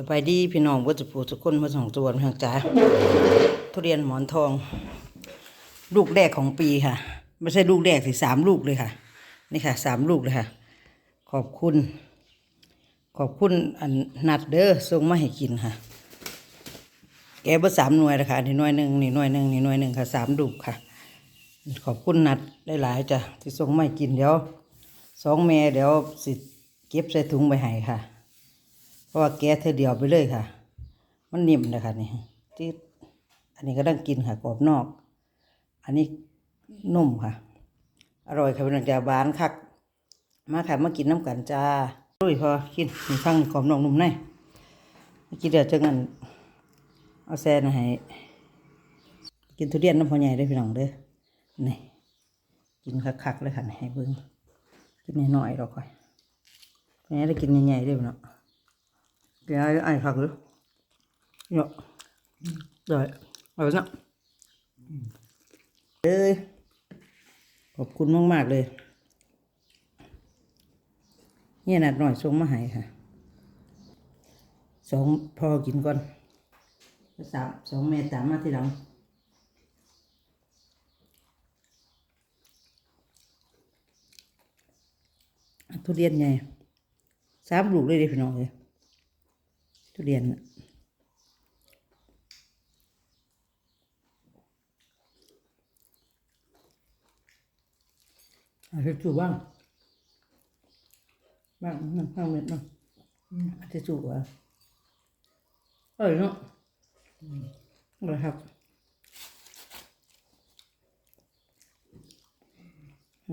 สบายดีพี่น้องวัดสุภูทุกคนมาส่งตัวทางจ้าทุเรียนหมอนทอง ลูกแรกของปีค่ะ ไม่ใช่ลูกแรกสิสามลูกเลยค่ะ นี่ค่ะสามลูกเลยค่ะ ขอบคุณ ขอบคุณอันนัดเด้อส่งมาให้กินค่ะ แกเบอร์สามหน่วยนะคะนี่หน่วยหนึ่งนี่หน่วยหนึ่งนี่หน่วยหนึ่งค่ะสามลูกค่ะ ขอบคุณนัดหลายๆจ้ะที่ส่งมาให้กินเดี๋ยวสองแม่เดี๋ยวสิเก็บใส่ถุงไปให้ค่ะ ราะว่าแกะเธอเดียวไปเลยค่ะ มันนิ่มนะคะนี่ที่อันนี้ก็ต้องกินค่ะกรอบนอก อันนี้นุ่มค่ะ อร่อยค่ะเป็นอย่างจะบานคัก มาค่ะมากินน้ำกันจ้าดุยพอกินมีฟังกรอบนอกนุ่มในเมื่อกี้เดี๋ยวจะงันเอาแซนให้กินทุเรียนน้ำพอใหญ่ได้พี่น้องเด้อนี่กินคักๆเลยค่ะนี่ให้เบิ้งกินน้อยๆหรอกค่อยแม่ได้กินใหญ่ๆด้อพี่น้อง cái ai ai khác nữa nhọ rồi rồi đó เอ้ยขอบคุณมากๆเลย เนี่ยนัดหน่อยส่งมาให้ค่ะ สองพอกินก่อนสามสองแม่ตามมาทีหลังทุเรียนไงสามลูกเลยเดิพี่น้องเลย ทุเรียนน่ะอาจจะจูบบ้าง บ้างนั่งข้างเม็ดบ้างอาจจะจูบอะเออเนาะอะครับ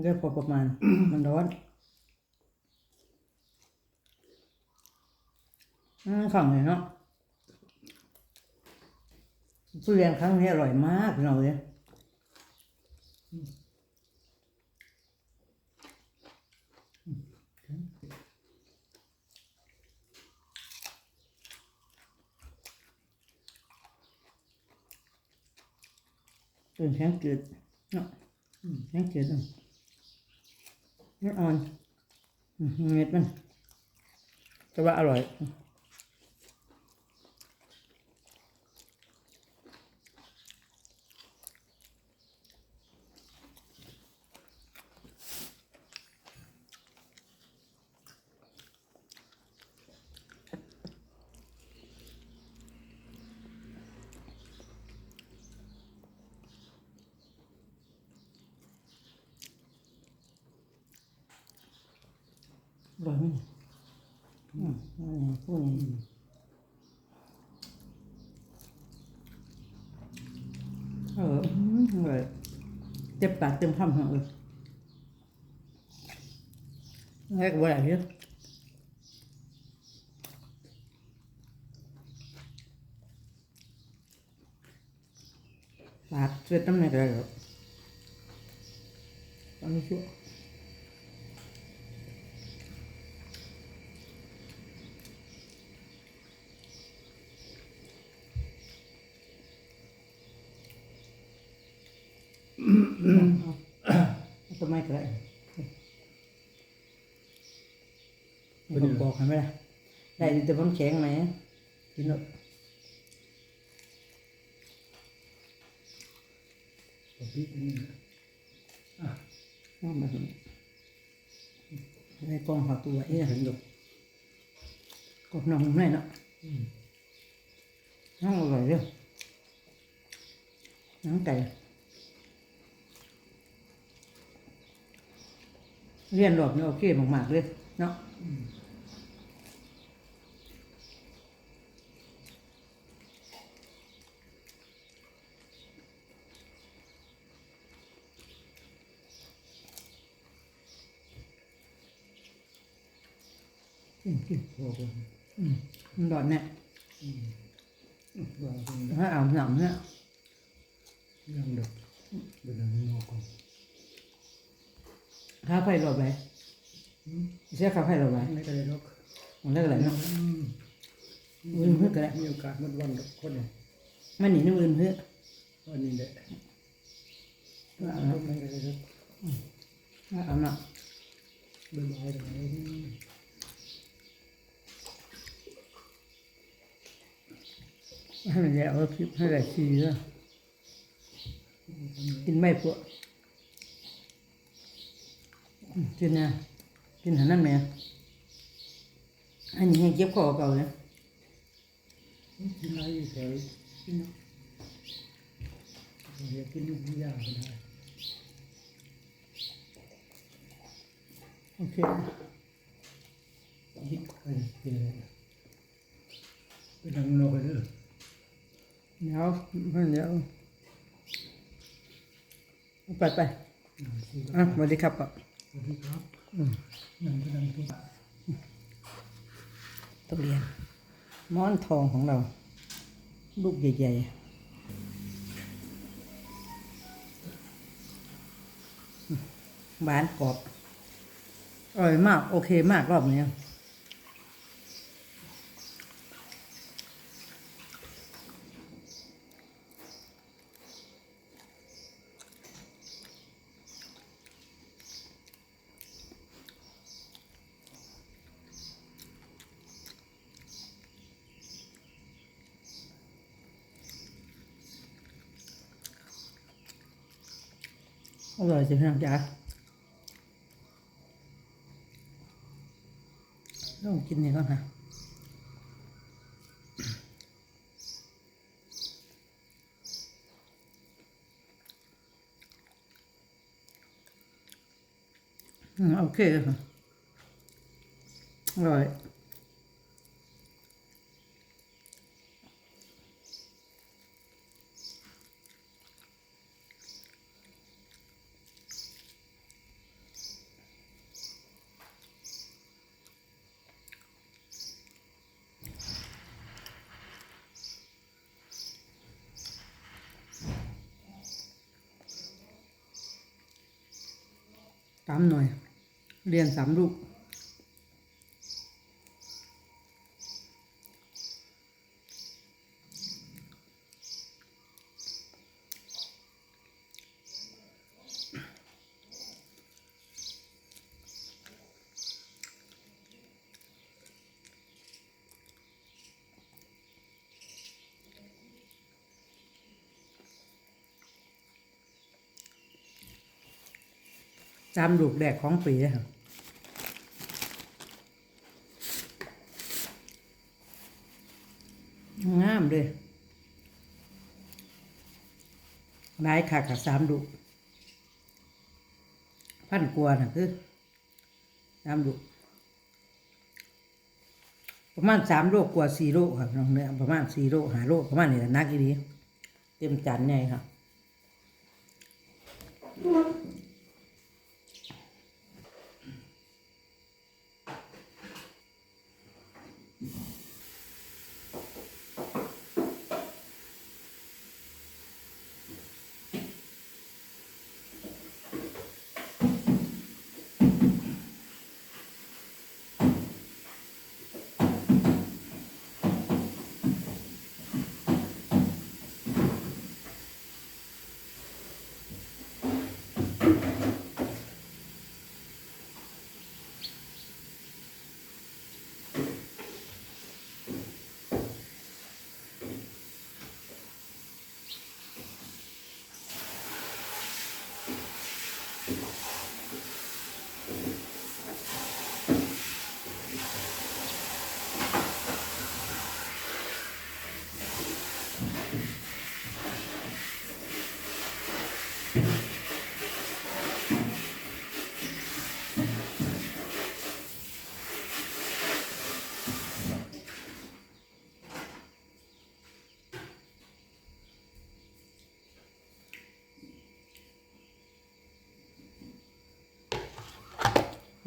ได้พอประมาณมันร้อน อืม ของเลยเนาะทุเรียนครั้งนี้อร่อยมากพี่น้องเลยตื่นแข็งจืดเนาะแข็งจืดอะเนื้ออ่อนเม็ดมันแต่ว่าอร่อย ร่อยไหมอืมอร่พูดอย่างนี้เอออืมอร่อยเต็มปากเต็มคำเหรอเออแรกว่าอะไรเนี่ยปากเสื้อตั้งในกระไรหรอตอนนี้ชั่ว ทำไมก็ได้ผมบอกให้ไหมล่ะได้แต่ผมแข็งไหมกินหมดน้ำมันในกองผักตัวเอ๊ะเห็นอยู่ก็น้องไม่เนาะน้องอร่อยเด้อน้องไก่ เรียนหลบเนี่ยโอเคมากๆเลยเนาะกินกินพอคนอืมมันร้อนเนี่ยว่าคนถ้าเอาหนำเนี่ยยังเด็กเป็นอะไรงอกคน ข้าวไฟหลบไหมเสียข้าวไฟหลบไหมไม่ก็เลยนกมันเรียกอะไรเนาะอื่นเพื่อก็ได้มีโอกาสมันวันกับคนเนี่ยมันหนีน้ำอื่นเพื่อวันนี้แหละเอานกไม่ก็เลยนกเอาเนาะบายบายเลยให้มันแล้วเอาคลิปให้ได้ซีเด้อกินไม่ปวดอืม กินนะกินหันนั่นแหม่อันนี้ให้เก็บคอเก่าเนี่ยกินอะไรอยู่แถวกินเดี๋ยวกินลูกยากก็ได้โอเคยิบไปกินเลยไปดังนกเลยเดี๋ยวมันเดี๋ยวเอาไปไปอะสวัสดีครับอะ สวัสดีครับนั่งก็ดังตัวทุเรียนม้อนทองของเรา ลูกใหญ่ๆหวานกรอบอร่อยมาก โอเคมากรอบนี้ ร่อยจริงนะจ๊ะต้องกินนี่ก่อนนะอืมโอเคค่ะอร่อย ตามหน่อยเรียนสามลูก ตามลูกแดกของปีอะครับงามเลยหลายค่ะกับสามลูกพันกว่าน่ะคือสามลูกประมาณสามโลกกว่าสี่โลครับน้องเนื้อประมาณสี่โลหาโลประมาณนี้แหละนักอีดีเต็มจานใหญ่ครับ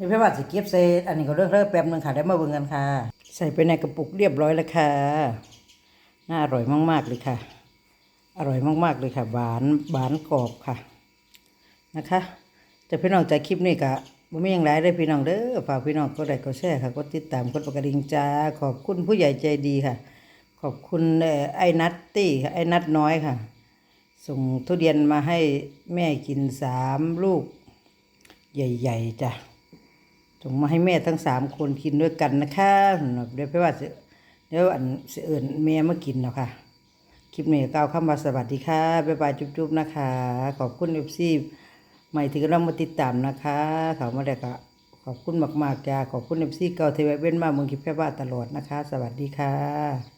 เพื่อว่าสิเก็บใส่อันนี้ก็เริ่มเริ่มแป๊บนึงค่ะได้มาเบิ่งกันค่ะ ใส่ไปในกระปุกเรียบร้อยแล้วค่ะน่าอร่อยมาก ๆ เลยค่ะ อร่อยมาก ๆ เลยค่ะ หวานหวานกรอบค่ะนะคะจะพี่น้องใจคลิปนี้กะบ่มีอย่างไรได้พี่น้องเด้อฝากพี่น้องก็ได้ก็แชร์ค่ะกดติดตามกดประกระดิ่งจ้าขอบคุณผู้ใหญ่ใจดีค่ะ ขอบคุณไอ้นัตตี้ไอ้นัตน้อยค่ะ ส่งทุเรียนมาให้แม่กินสามลูก ใหญ่ ๆจ้ะ ส่งมาให้แม่ทั้งสามคนกินด้วยกันนะคะเดี๋ยวไปว่าเดี๋ยวอันเสิเอิญแม่มากินเนาะค่ะคลิปนี้ก็กล่าวข้ามาสวัสดีค่ะบ๊ายบายจุ๊บๆนะคะ ขอบคุณเอฟซีใหม่ที่กำลังมาติดตามนะคะเขามาได้ก็ขอบคุณมากๆจ้าขอบคุณเอฟซีเก่าที่ไว้เว้นมาเมืองคลิปแค่บ้าตลอดนะคะ สวัสดีค่ะ